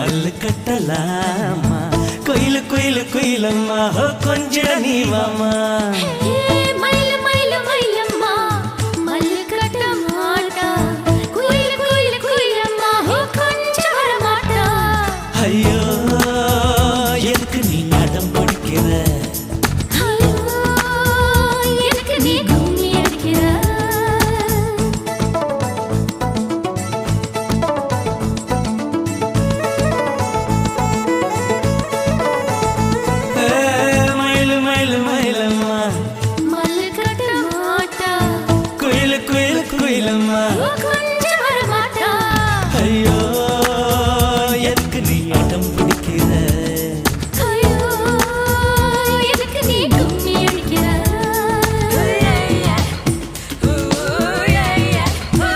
மல்லு கட்டலாமா? குயிலு குயிலு குயிலம்மா. கொஞ்சம் நீ வாமா ஐயோ எதுக்கு நீ அடம் பிடிக்கிற? అయ్యో.